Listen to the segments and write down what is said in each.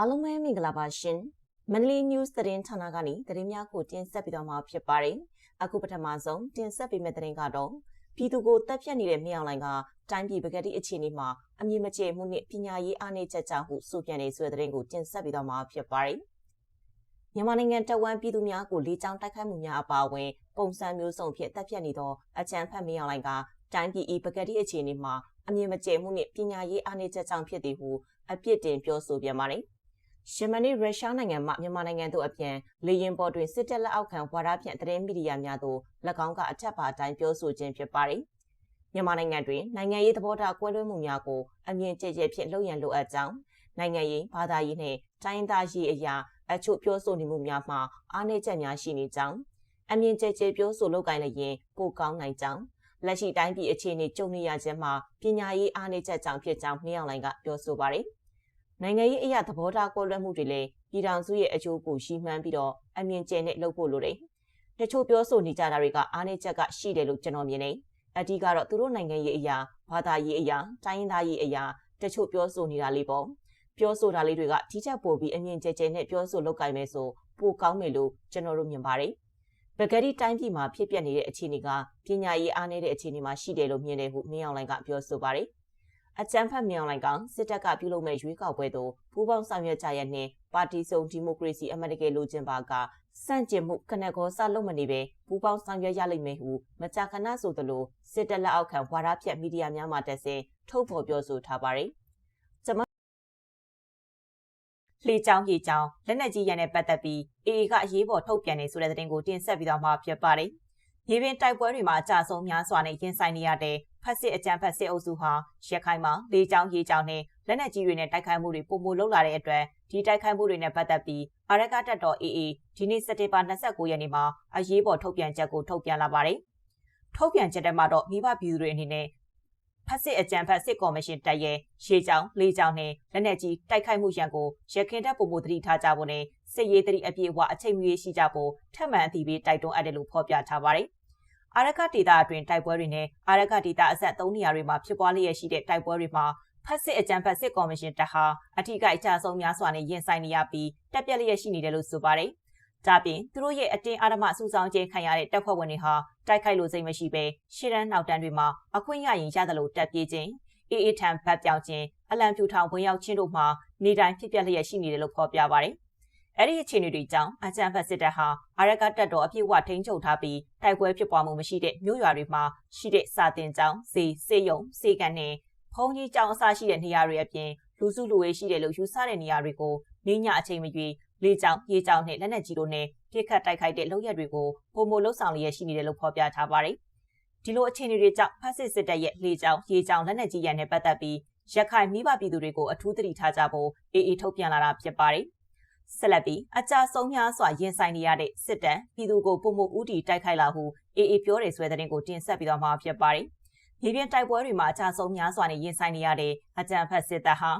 အားလုံးပဲမင်္ဂလာပါရှင်မန္တလေး news သတင်းဌာနကနေသတင်းများကိုတင်ဆက်ပေးသွားမှာဖြစ်ပါတယ်အခုပထမဆုံးတင်ဆက်ပေးမယ့်သတင်းကတော့ပြည်သူကိုတပ်ဖြတ်နေတဲ့မြောင်လိုင်ကတိုင်းပြည်ပကတိအခြေအနေမှာအမြင့်မကျဲမှုနဲ့ပညာရေးအားနည်းချက်ကြောင့်ဟုဆိုပြန်နေဆိုတဲ့သတင်းကိုတင်ဆက်ပေးသွားမှာဖြစ်ပါတယ်မြန်မာနိုင်ငံတဝန်ပြည်သူများကိုလေးချောင်းတိုက်ခိုက်မှုများအပါအဝင်ပုံစံမျိုးစုံဖြင့်တပ်ဖြတ်နေသောအကြမ်းဖက်မြောင်လိုင်ကတိုင်းပြည်ဤပကတိအခြေအနေမှာအမြင့်မကျဲမှုနဲ့ပညာရေးအားနည်းချက်ကြောင့်ဖြစ်သည်ဟုအပြစ်တင်ပြောဆိုပြန်ပါတယ်။ ယမနီရုရှားနိုင်ငံမှမြန်မာနိုင်ငံသို့အပြန်လေရင်ပေါ်တွင်စစ်တပ်လက်အောက်ခံဝါဒဖြန့်သတင်းမီဒီယာများသို့၎င်းကအထက်ပါအတိုင်းပြောဆိုခြင်းဖြစ်ပါတယ်။မြန်မာနိုင်ငံတွင်နိုင်ငံရေးသဘောထားကွဲလွဲမှုများကိုအမြင့်ကျကျဖြင့်လုပ်ရန်လိုအပ်ကြောင်းနိုင်ငံရေးဘာသာရေးနှင့်တိုင်းသားရေးအရာအချို့ပြောဆိုနေမှုများမှာအားနည်းချက်များရှိနေကြောင်းအမြင့်ကျကျပြောဆိုလုပ်ကိုင်လျင်ပိုကောင်းနိုင်ကြောင်းလက်ရှိတိုင်းပြည်အခြေအနေကြုံနေရခြင်းမှာပညာရေးအားနည်းချက်ကြောင့်ဖြစ်ကြောင်းမြင်အောင်လိုင်းကပြောဆိုပါတယ်။ နိုင်ငံရေးအရာသဘောထားကွဲလွဲမှုတွေလည်းပြည်ထောင်စုရဲ့အကျိုးကိုရှိမှန်းပြီးတော့အမြင်ကျနဲ့လုပ်ဖို့လိုတယ်။တချို့ပြောဆိုနေကြတာတွေကအားနည်းချက်ကရှိတယ်လို့ကျွန်တော်မြင်နေ။အဓိကတော့သူတို့နိုင်ငံရေးအရာဘာသာရေးအရာတိုင်းရင်းသားရေးအရာတချို့ပြောဆိုနေတာလေးပေါ့။ပြောဆိုတာလေးတွေကဒီချက်ပို့ပြီးအမြင်ကျကျနဲ့ပြောဆိုလုပ်ကိုင်မယ်ဆိုပိုကောင်းမယ်လို့ကျွန်တော်တို့မြင်ပါတယ်။ဗကတိတိုင်းပြည်မှာဖြစ်ပျက်နေတဲ့အခြေအနေကပညာရေးအားနည်းတဲ့အခြေအနေမှာရှိတယ်လို့မြင်တယ်ဟုမြင်အောင်လိုင်းကပြောဆိုပါတယ်။ အကြမ်းဖက်မြင်အောင်လိုင်းကစစ်တပ်ကပြုလုပ်မဲ့ရွေးကောက်ပွဲသို့ပူးပေါင်းဆောင်ရွက်ကြရတဲ့ပါတီစုံဒီမိုကရေစီအမတ်တကယ်လိုချင်ပါကစန့်ကျင်မှုကနကောစလုံးမနေပဲပူးပေါင်းဆောင်ရွက်ရလိမ့်မယ်ဟုမကြာခဏဆိုသလိုစစ်တပ်လက်အောက်ခံဝါဒဖြတ်မီဒီယာများမှတက်ဆင်ထုတ်ဖော်ပြောဆိုထားပါတယ်။လှေချောင်းရေချောင်းလက်နက်ကြီးရန်နဲ့ပတ်သက်ပြီး AA ကအရေးပေါ်ထုတ်ပြန်နေဆိုတဲ့သတင်းကိုတင်ဆက်ပြီးတော့မှဖြစ်ပါတယ်။ရေပင်တိုက်ပွဲတွေမှာအကြဆုံးများစွာနဲ့ရင်ဆိုင်နေရတဲ့ ဖက်စစ်အကြမ်းဖက်စစ်အုပ်စုဟာရခိုင်မှာလေချောင်းရေချောင်းနဲ့လက်နက်ကြီးတွေနဲ့တိုက်ခိုက်မှုတွေပုံမလုပ်လာတဲ့အတွက်ဒီတိုက်ခိုက်မှုတွေနဲ့ပတ်သက်ပြီးအာရကတပ်တော် AA ဒီနေ့စက်တင်ဘာ29ရက်နေ့မှာအရေးပေါ်ထုတ်ပြန်ချက်ကိုထုတ်ပြန်လာပါတယ်။ထုတ်ပြန်ချက်ထဲမှာတော့မိဘပြည်သူတွေအနေနဲ့ဖက်စစ်အကြံဖက်စစ်ကော်မရှင်တပ်ရဲ့ရှေးကြောင်လေးကြောင်နဲ့လက်နက်ကြီးတိုက်ခိုက်မှုရန်ကိုရခင်တပ်ပုံမှုတတိထားကြဖို့နဲ့စစ်ရေးတတိအပြည့်အဝအချိန်မီရှိကြဖို့ထပ်မံအသိပေးတိုက်တွန်းအပ်တယ်လို့ဖော်ပြထားပါတယ်။ အာရကဒေတာအတွင်းတိုက်ပွဲတွေနဲ့အာရကဒေတာအဆက်၃နေရာတွေမှာဖြစ်ပွားလျက်ရှိတဲ့တိုက်ပွဲတွေမှာဖက်စစ်အကြံဖက်စစ်ကော်မရှင်တပ်ဟာအထူးကအကြဆုံးများစွာနဲ့ရင်ဆိုင်နေရပြီးတက်ပြက်လျက်ရှိနေတယ်လို့ဆိုပါတယ်။ဒါပြင်သူတို့ရဲ့အတင်းအာဓမစုဆောင်ခြင်းခံရတဲ့တပ်ဖွဲ့ဝင်တွေဟာတိုက်ခိုက်လို့စိတ်မရှိဘဲရှေ့တန်းနောက်တန်းတွေမှာအခွင့်ရရင်ရတယ်လို့တပ်ပြေးခြင်းအေးအေးထံဗတ်ပြောင်းခြင်းအလံဖြူထောင်ဝင်ရောက်ခြင်းတို့မှာနေတိုင်းဖြစ်ပျက်လျက်ရှိနေတယ်လို့ဖော်ပြပါတယ်။ အဲ့ဒီအခြေအနေတွေကြောင့်အကြံဖတ်စစ်တပ်ဟာအာရကတပ်တော်အပြည့်အဝထိန်းချုပ်ထားပြီးတိုက်ပွဲဖြစ်ပွားမှုမရှိတဲ့မြို့ရွာတွေမှာရှိတဲ့စာတင်ကျောင်း၊စေစေယုံ၊စေကန်နဲ့ဖုံးကြီးကျောင်းအစရှိတဲ့နေရာတွေအပြင်လူစုလူဝေးရှိတယ်လို့ယူဆတဲ့နေရာတွေကိုနေညအချိန်မရွေးလေကြောင်းရေကြောင်းနဲ့လက်နက်ကြီးတို့နဲ့ပြစ်ခတ်တိုက်ခိုက်တဲ့လုပ်ရက်တွေကိုပုံမလှုပ်ဆောင်လျက်ရှိနေတယ်လို့ဖော်ပြထားပါတယ်။ဒီလိုအခြေအနေတွေကြောင့်ဖက်စစ်စစ်တပ်ရဲ့လေကြောင်းရေကြောင်းလက်နက်ကြီးရန်နဲ့ပတ်သက်ပြီးရခိုင်မိဘပြည်သူတွေကိုအထူးသတိထားကြဖို့အေအေထုတ်ပြန်လာတာဖြစ်ပါတယ်။ ဆက်လက်ပြီးအကြဆုံးများစွာရင်ဆိုင်နေရတဲ့စစ်တမ်းပြည်သူကိုပုံမဦးတီတိုက်ခိုက်လာဟုအေအေပြောတယ်ဆိုတဲ့သတင်းကိုတင်ဆက်ပြီးတော့မှာဖြစ်ပါတယ်။မြေပြင်တိုက်ပွဲတွေမှာအကြဆုံးများစွာနဲ့ရင်ဆိုင်နေရတဲ့အကြံဖက်စစ်တပ်ဟာ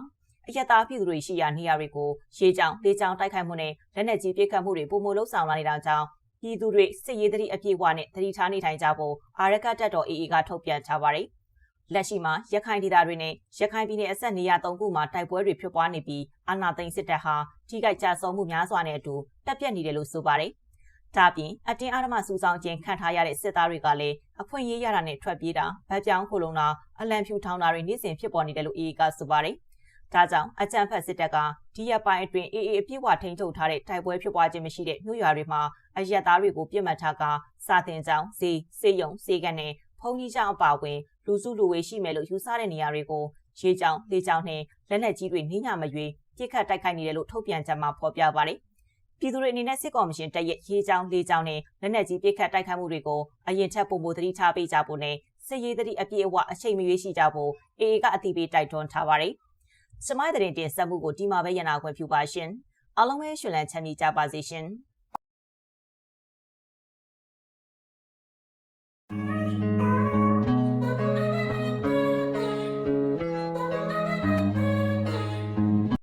အယက်သားပြည်သူတွေရှိရာနေရာတွေကိုရေကြောင်လေကြောင်တိုက်ခိုက်မှုနဲ့လက်နက်ကြီးပစ်ခတ်မှုတွေပုံမလုံးဆောင်လာနေတာကြောင့်ပြည်သူတွေစစ်ရေးသတိအပြည့်အဝနဲ့သတိထားနေထိုင်ကြဖို့အာရကတပ်တော် AA ကထုတ်ပြန်ထားပါတယ်။လက်ရှိမှာရခိုင်ဒေသတွေနဲ့ရခိုင်ပြည်နယ်အဆက်နေရာ၃ခုမှာတိုက်ပွဲတွေဖြစ်ပွားနေပြီးအာဏာသိမ်းစစ်တပ်ဟာ ထိခိုက်ကြဆုံးမှုများစွာနဲ့အတူတပ်ပြတ်နေတယ်လို့ဆိုပါတယ်။ဒါပြင်အတင်းအဓမ္မစူဆောင်ခြင်းခံထားရတဲ့စစ်သားတွေကလည်းအခွင့်အရေးရတာနဲ့ထွက်ပြေးတာဗတ်ပြောင်းခိုလုံတာအလံဖြူထောင်တာတွေနေ့စဉ်ဖြစ်ပေါ်နေတယ်လို့ AA ကဆိုပါတယ်။ဒါကြောင့်အကြံဖတ်စစ်တပ်ကဒီရက်ပိုင်းအတွင်းအေးအေးအပြည့်အဝထိန်းချုပ်ထားတဲ့တိုက်ပွဲဖြစ်ပွားခြင်းမရှိတဲ့မြို့ရွာတွေမှာအရက်သားတွေကိုပြစ်မှတ်ထားကစာတင်ကြောင်းဈေးစေယုံစေကန်နဲ့ဖုန်ကြီးကျောင်းအပါအဝင်လူစုလူဝေးရှိမယ်လို့ယူဆတဲ့နေရာတွေကိုရေကြောင်းလေကြောင်းနဲ့လက်နက်ကြီးတွေနှိညာမရွေ ပြစ်ခတ်တိုက်ခိုက်နေတယ်လို့ထုတ်ပြန်ကြမှာဖော်ပြပါတယ်ပြည်သူတွေအနေနဲ့စစ်ကော်မရှင်တက်ရဲ့ရေးကြောင်းလေးကြောင်းနဲ့လက်နက်ကြီးပစ်ခတ်တိုက်ခိုက်မှုတွေကိုအရင်ထက်ပုံမသတိထားပေးကြဖို့နဲ့စစ်ရေးသတိအပြည့်အဝအချိန်မရွေးရှိကြဖို့အေအေကအတိပေးတိုက်တွန်းထားပါတယ်။စမိုင်းတဲ့တင်ဆက်မှုကိုဒီမှာပဲရနာခွင့်ပြုပါရှင်အားလုံးပဲရှင်လန်းချမ်းမြေကြပါစေရှင်